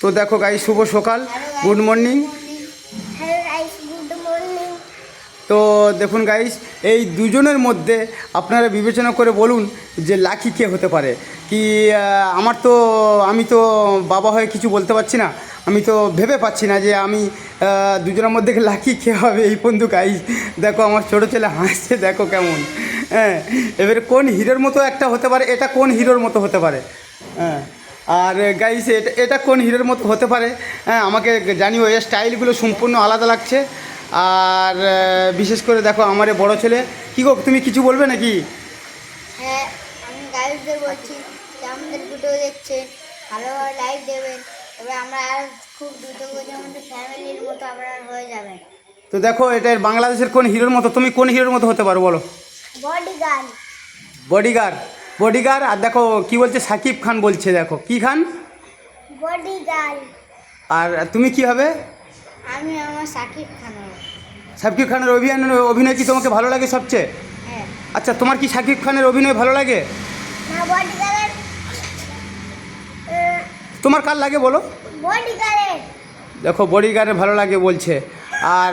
তো দেখো গাই শুভ সকাল গুড মর্নিং তো দেখুন গাইস এই দুজনের মধ্যে আপনারা বিবেচনা করে বলুন যে লাকি কে হতে পারে। কি আমার তো আমি তো বাবা হয়ে কিছু বলতে পারছি না। আমি তো ভেবে পাচ্ছি না যে আমি দুজনের মধ্যে লাকি কে হবে এই বন্ধু গাইস দেখো আমার ছোটো ছেলে হাসছে দেখো কেমন। হ্যাঁ এবারে কোন হিরোর মতো একটা হতে পারে এটা কোন হিরোর মতো হতে পারে? হ্যাঁ আর গাইস এটা এটা কোন হিরোর মতো হতে পারে? হ্যাঁ আমাকে জানিও এর স্টাইলগুলো সম্পূর্ণ আলাদা লাগছে। আর বিশেষ করে দেখো আমার বড় ছেলে। কী গো তুমি কিছু বলবে নাকি? হ্যাঁ আমি গাইসদের বলছি যে আমাদের ভিডিও ভালোভাবে লাইক দেবেন তবে আমরা আর খুব দ্রুত ফ্যামিলির মতো হয়ে যাবেন তো দেখো এটা বাংলাদেশের কোন হিরোর মতো? তুমি কোন হিরোর মতো হতে পারো বলো। বডি গান বডিগার্ড বডিগার্ড আর দেখো কি বলছে? সাকিব খান বলছে দেখো। কি খান? আর তুমি কি হবে? আমি আমার সাকিব খান সাকিব খানের অভিনয় অভিনয় কি তোমাকে ভালো লাগে সবচেয়ে? হ্যাঁ। আচ্ছা তোমার কি সাকিব খানের অভিনয় ভালো লাগে? তোমার কার লাগে বলো? দেখো বডিগার্ডের ভালো লাগে বলছে। আর